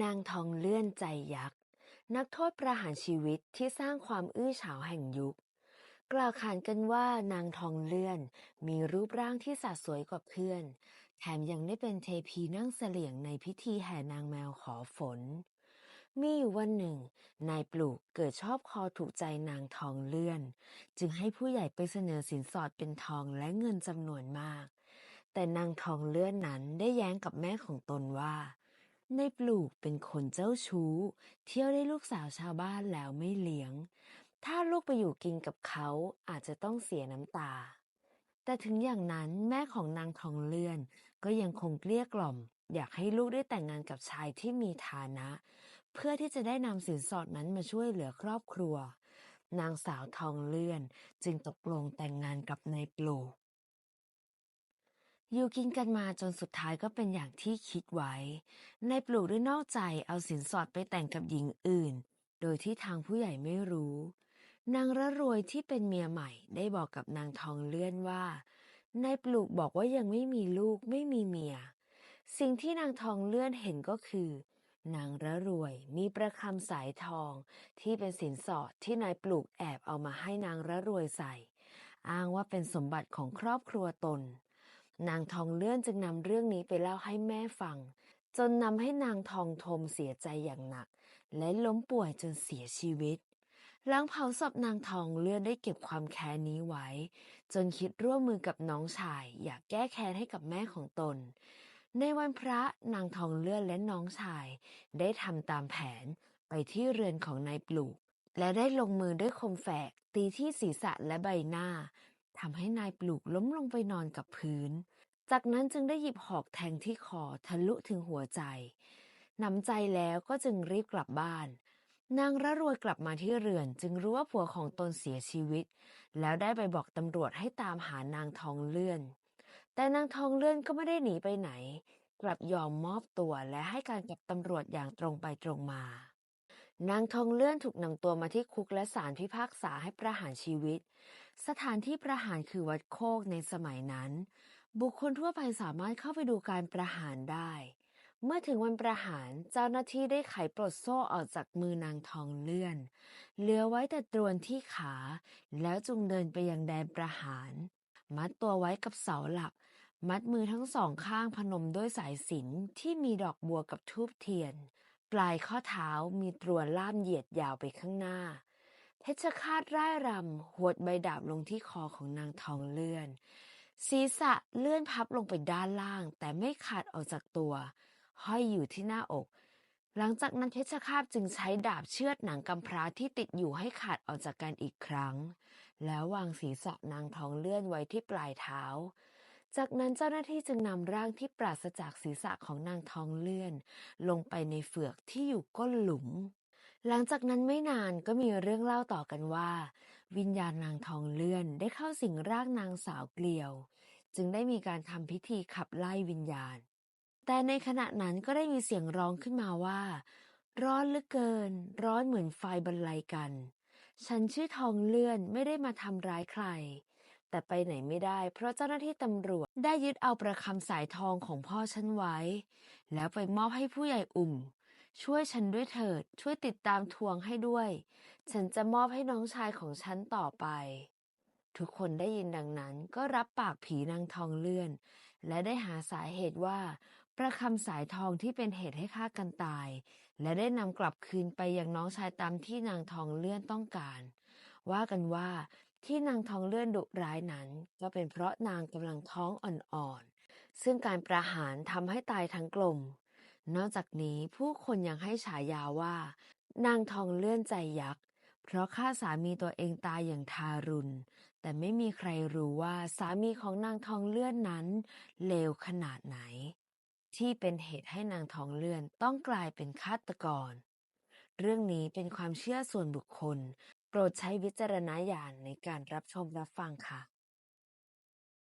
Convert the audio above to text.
นางทองเลื่อนใจยักษ์ นักโทษประหารชีวิตที่สร้างความอื้อฉาวแห่งยุค กล่าวขานกันว่านางทองเลื่อนมีรูปร่างที่สะสวยกว่าเพื่อน แถมยังได้เป็นเทพีนั่งเสลี่ยงในพิธีแห่นางแมวขอฝน มีอยู่วันหนึ่ง นายปลูกเกิดชอบคอถูกใจนางทองเลื่อน จึงให้ผู้ใหญ่ไปเสนอสินสอดเป็นทองและเงินจำนวนมากแต่นางทองเลื่อนนั้นได้แย้งกับแม่ของตนว่า ในปลูกเป็นคนเจ้าชู้ เที่ยวได้ลูกสาวชาวบ้านแล้วไม่เลี้ยง ถ้าลูกไปอยู่กินกับเขาอาจจะต้องเสียน้ำตา แต่ถึงอย่างนั้นแม่ของนางทองเลื่อน ก็ยังคงเกลี้ยกล่อม อยากให้ลูกได้แต่งงานกับชายที่มีฐานะ เพื่อที่จะได้นำสินสอดนั้นมาช่วยเหลือครอบครัว นางสาวทองเลื่อนจึงตกลงแต่งงานกับนายปลูก อยู่กินกันมาจนสุดท้ายก็เป็นอย่างที่คิดไว้นายปลูกได้นอกใจเอาสินสอดไปแต่งกับหญิงอื่น โดยที่ทางผู้ใหญ่ไม่รู้ นางระรวยที่เป็นเมียใหม่ได้บอกกับนางทองเลื่อนว่า นายปลูกบอกว่ายังไม่มีลูกไม่มีเมีย สิ่งที่นางทองเลื่อนเห็นก็คือ นางระรวยมีประคำสายทองที่เป็นสินสอดที่นายปลูกแอบเอามาให้นางระรวยใส่ อ้างว่าเป็นสมบัติของครอบครัวตน นางทองเลื่อนจึงนำเรื่องนี้ไปเล่าให้แม่ฟัง จนนำให้นางทองทมเสียใจอย่างหนัก และล้มป่วยจนเสียชีวิต หลังเผาศพนางทองเลื่อนได้เก็บความแค้นนี้ไว้ จนคิดร่วมมือกับน้องชาย อยากแก้แค้นให้กับแม่ของตน ในวันพระนางทองเลื่อนและน้องชาย ได้ทำตามแผนไปที่เรือนของนายปลูกและได้ลงมือด้วยคมแฝกตีที่ศีรษะและใบหน้า ทำให้นายปลูกล้มลงไปนอนกับพื้น จากนั้นจึงได้หยิบหอกแทงที่คอทะลุถึงหัวใจหนำใจแล้วก็จึงรีบกลับบ้าน นางระรวยกลับมาที่เรือน จึงรู้ว่าผัวของตนเสียชีวิต แล้วได้ไปบอกตำรวจให้ตามหานางทองเลื่อน แต่นางทองเลื่อนก็ไม่ได้หนีไปไหน กลับยอมมอบตัวและให้การกับตำรวจอย่างตรงไปตรงมา นางทองเลื่อนถูกนำตัวมาที่คุกและศาลพิพากษาให้ประหารชีวิต สถานที่ประหารคือวัดโคกในสมัยนั้น บุคคลทั่วไปสามารถเข้าไปดูการประหารได้ เมื่อถึงวันประหารเจ้าหน้าที่ได้ไขปลดโซ่ออกจากมือนางทองเลื่อน เหลือไว้แต่ตรวนที่ขา แล้วจุงเดินไปยังแดนประหาร มัดตัวไว้กับเสาหลัก มัดมือทั้งสองข้างพนมด้วยสายสิญจนที่มีดอกบัวกับทูบเทียน ปลายข้อเท้ามีตรวนล่ามเหยียดยาวไปข้างหน้า เพชฌฆาตร่ายรำหวดใบดาบลงที่คอของนางทองเลื่อน ศีรษะเลื่อนพับลงไปด้านล่าง แต่ไม่ขาดออกจากตัว ห้อยอยู่ที่หน้าอก หลังจากนั้นเพชฌฆาตจึงใช้ดาบเชือดหนังกำพร้าที่ติดอยู่ให้ขาดออกจากกันอีกครั้ง แล้ววางศีรษะนางทองเลื่อนไว้ที่ปลายเท้า จากนั้นเจ้าหน้าที่จึงนำร่างที่ปราศจากศีรษะของนางทองเลื่อน ลงไปในเฟือกที่อยู่ก้นหลุม หลังจากนั้นไม่นานก็มีเรื่องเล่าต่อกันว่า วิญญาณนางทองเลื่อนได้เข้าสิงร่างนางสาวเกลียว จึงได้มีการทำพิธีขับไล่วิญญาณ แต่ในขณะนั้นก็ได้มีเสียงร้องขึ้นมาว่า ร้อนเหลือเกิน ร้อนเหมือนไฟบรรลัยกัน ฉันชื่อทองเลื่อนไม่ได้มาทำร้ายใคร แต่ไปไหนไม่ได้ เพราะเจ้าหน้าที่ตำรวจได้ยึดเอาประคำสายทองของพ่อฉันไว้ แล้วไปมอบให้ผู้ใหญ่อุ่ม ช่วยฉันด้วยเถิด ช่วยติดตามทวงให้ด้วย ฉันจะมอบให้น้องชายของฉันต่อไป ทุกคนได้ยินดังนั้นก็รับปากผีนางทองเลื่อน และได้หาสาเหตุว่า ประคำสายทองที่เป็นเหตุให้ฆ่ากันตาย และได้นำกลับคืนไปยังน้องชายตามที่นางทองเลื่อนต้องการ ว่ากันว่า ที่นางทองเลื่อนดุร้ายนั้น ก็เป็นเพราะนางกำลังท้องอ่อนๆ ซึ่งการประหารทำให้ตายทั้งกลม นอกจากนี้ผู้คนยังให้ฉายาว่า นางทองเลื่อนใจยักษ์เพราะฆ่าสามีตัวเองตายอย่างทารุณ แต่ไม่มีใครรู้ว่าสามีของนางทองเลื่อนนั้นเลวขนาดไหน ที่เป็นเหตุให้นางทองเลื่อนต้องกลายเป็นฆาตกร เรื่องนี้เป็นความเชื่อส่วนบุคคล โปรดใช้วิจารณญาณในการรับชมรับฟังค่ะ